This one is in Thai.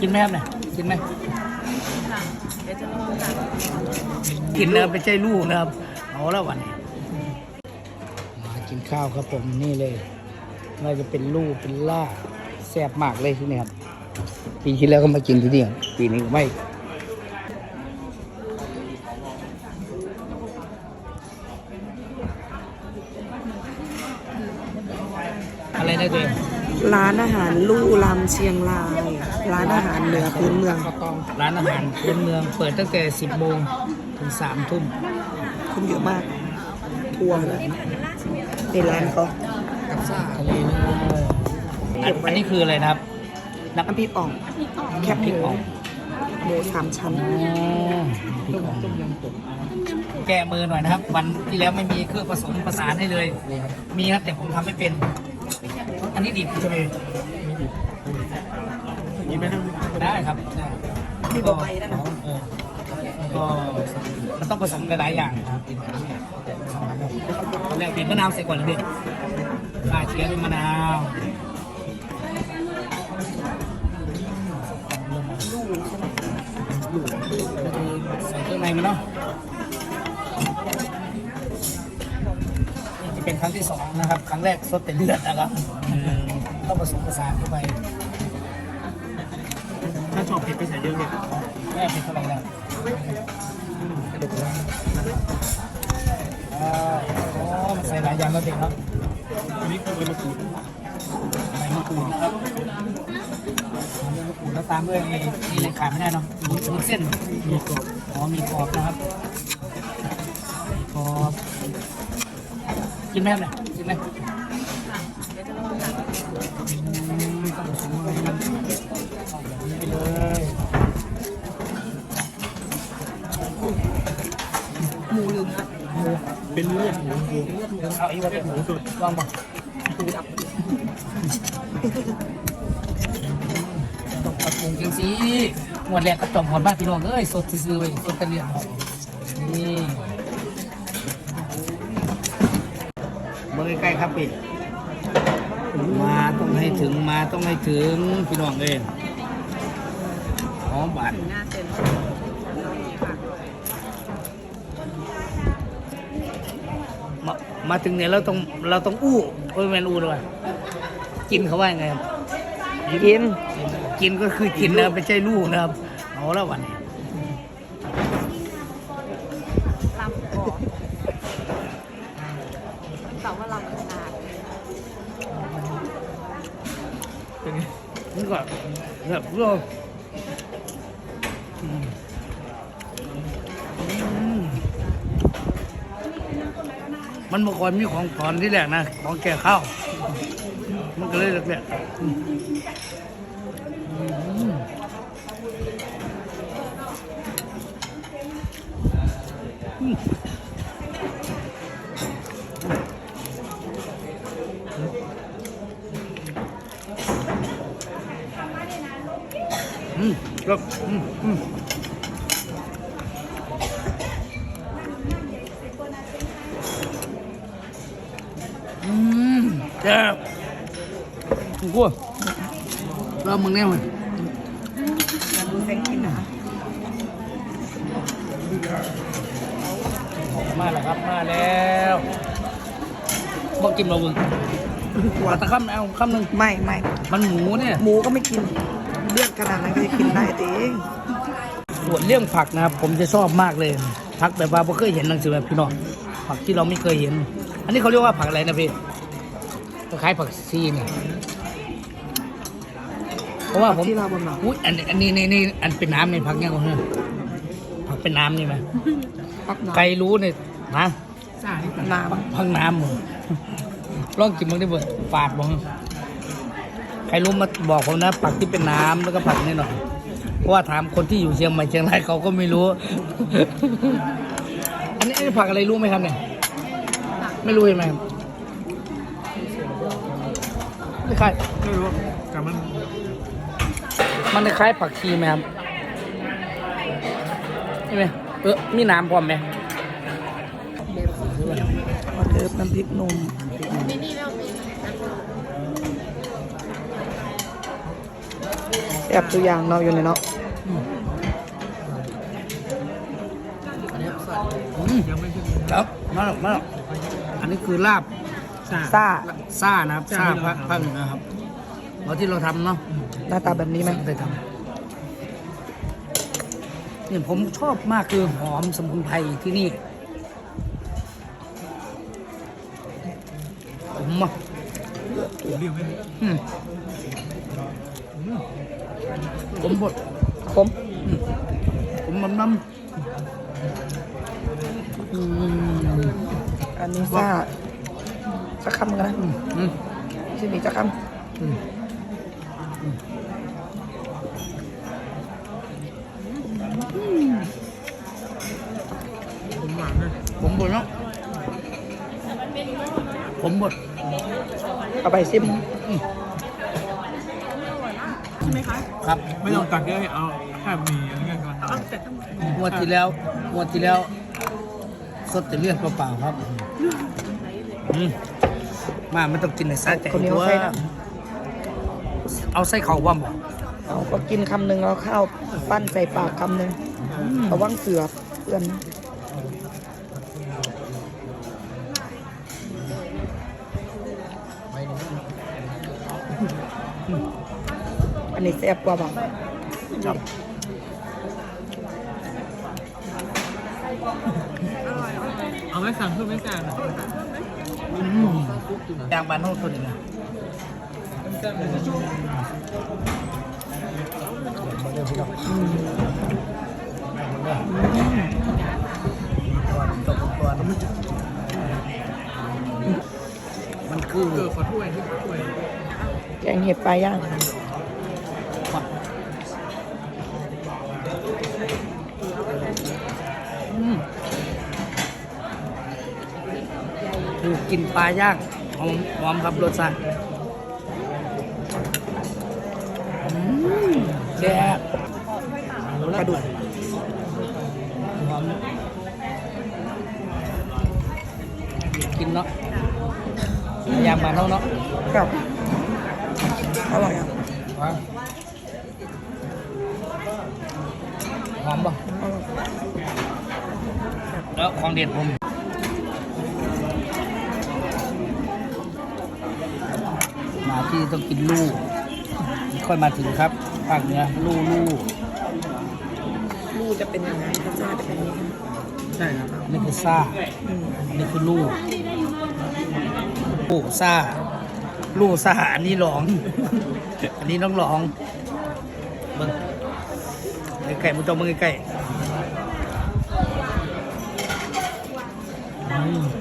กินไหมครับเนี่ยกินไหมเดี๋ยวจะลองกันเนยไม่ใช่ลูกนะครับเอาแล้ววันนี้มากินข้าวครับผมนี่เลยเราจะเป็นลูกเป็นล่าแซ่บมากเลยที่นี่ครับปีที่แล้วก็มากินที่นี่ครับปีนี้ไม่อะไรนะตัวเอง ร้านอาหารลู่ลำเชียงราย ร้านอาหารเหนือพื้นเมือง ร้านอาหารพื้นเมืองเปิดตั้งแต่ 10โมงถึง3ทุ่มคนเยอะมากทัวร์เลยในร้านเขาทะเลเลยอันอันนี้คืออะไรนะครับน้ำพริกอ่องแคบหพริกมูอ่องหมูสามชั้นอ๋อพริกอ่องแก้มือหน่อยนะครับ วันที่แล้วไม่มีเครื่องผสมประสานให้เลย มีครับแต่ผมทำไม่เป็นอั นนี้ดิบใช่ไหมกินไหมได้ครับได้มีบอกไปนั่นนะเออก็มันต้องผสมหลายๆอย่างนะครับตอนแรกบีบมะนาวใส่ก่อนเลยดิข่าเชื้อด้วยมะนาวใส่เครื่องในมันเนาะ จะเป็นครั้งที่สองนะครับ ครั้งแรกสดแต่เลือดนะครับต้องผสมผสานเข้าไป ถ้าชอบเผ็ดก็ใส่เยอะเนี่ยแม่เป็นเท่าไหร่แล้วอ่าโอ้มันใส่หลายอย่างแล้วเด็กครับอันนี้คือใบมะกรูดใส่มะกรูดนะครับตามด้วยมะกรูดแล้วตามด้วยมีมีอะไรขาดไม่ได้เนาะมีมีเส้นมีกรอบอ๋อมีกรอบนะครับมีกรอบ กินไหมครับเนี่ยกินไหมอืมต้องผสมอะไรกันเอาแบบนี้ไปเลยหมูลืมนะเป็นเลือดหมูเอาอีกว่าเป็นหมูสุดลองมาหมูดับต้องปรับปรุงจังสิหมดแรกก็จอมหอดบ้านพี่น้องเอ้ยสดซื้อๆไปสดตะเลียนนี่ มื่อใกล้ๆครับพี่มาต้องให้ถึงมาต้องให้ถึงพี่น้องเอ้ยหอมบาดหน้าเต็มมามาถึงเนี่ยเราต้องเราต้องอู้โอ้ยแมนอู้ด้วยกินเขาว่ายังไงครับกิน กินก็คือกินนะครับไม่ใช่ลูกนะครับเอาแล้ววันนี้ มันก็แบบรวมอืมอืมมันบอกว่ามีของตอนที่แรกนะ ของแก่ข้าว มันก็เลยเรียกๆ อืมอืมอืมอืมครับอืมอืมอืมแซ่บกูกลัวรอมึงแน่มันแซงกินนะมาแล้วครับ มาแล้วบอกกินมาเบึงหัวตะคำเอาคำหนึ่งไม่ไม่มันหมูเนี่ย หมูก็ไม่กิน เลือดขนาดนั้นก็จะกินได้แต่เองส่วนเรื่องผักนะครับผมจะชอบมากเลยผักแบบว่าผมเคยเห็นหนังสือแบบพี่น้องผักที่เราไม่เคยเห็น อันนี้เขาเรียกว่าผักอะไรนะพี่คล้ายๆผักซีเนี่ยเพราะว่าผมที่เราบนหนังอุ้ยอันนี้อันนี้นี่นี่อันเป็นน้ำในผักเนี่ยผมผักเป็นน้ำนี่ไหมปักน้ใครรู้เนี่ยนะำน้พังน้ำหมดลองกินมันได้เบิดฝาดบ้าง ใครรู้มาบอกผมนะผักที่เป็นน้ำแล้วก็ผักนี่หน่อยเพราะว่าถามคนที่อยู่เชียงใหม่เชียงรายเขาก็ไม่รู้ อันนี้อันนี้ผักอะไรรู้ไหมครับเนี่ยไม่รู้ใช่ไหมครับไม่คล้ายไม่รู้แต่มันมันคล้ายผักชีไหมครับใช่ไหมเออมีน้ำพร้อมไหมำมาเดิมน้ำพริกหนุ่ม แอบตัวอย่างเนาะอยู่ในเนาะอืมยังไม่ใช่ครับมาแล้วมาแล้วอันนี้คือลาบซ่าซ่าซ่านะครับซ่าซ่าที่ภาเราคทำภาคเหนือครับเราที่เราทำเนาะหน้าตาแบบนี้ไหมเคยทำเนี่ยผมชอบมากคือหอมสมุนไพรที่นี่ผมอะ ผมเรียกไม่อืมผมบดคมผมน้ำน้ำอืมอันนี้ซ่าสักคำกันนะอืมชื่อนี้สักคอืมผมหวานเลยผมบดเนาะผมบดำเอาไปซิม ครับไม่ต้องตักเยอะเอาแค่มีอันนี้ก่อนงวดที่แล้วงวดที่แล้วสดแต่เลือดเปล่าๆครับอืมมาไม่ต้องกินในไส้แต่คนนี้ตัเอาวใส่นะเอาไส้เขาว่ำบ่เอาก็กินคำหนึ่งแล้วข้าวปั้นใส่ปากคำหนึ่งระวังเสือเพื่อน อันนี้แซ่บกว่าบ้างครับเอาไว้สั่งเพิ่มไม่จานอืมยางบานโน่ตัวนี้นะมาเร็วพี่น้องอืมมาเร็วก่อนจบก่อนมันคือเออขอถ้วยที่ถ้วยแกงเห็ดปลาย่าง คือกินปลาย่างหอมหอมครับรสชาติอืมแซ่บกระดูกหอมกินเนาะยางมาเนาะเนาะครับอร่อยอะว่าหอมป่ะอร่อยแล้วของเด็ดผม มา ที่ต้องกินลูก ค่อยมาถึงครับภาคเหนือลูลูกลูกจะเป็นยังไงรสชาติจะเป็นยังไงใช่ครับอันนี่คือซ่าอืมอันนี้คือลูกลูกซ่าลูกซ่าอันนี้หลอง อันนี้น้องหลองเบิ้งไก่ๆมึงจองมึงไก่ๆ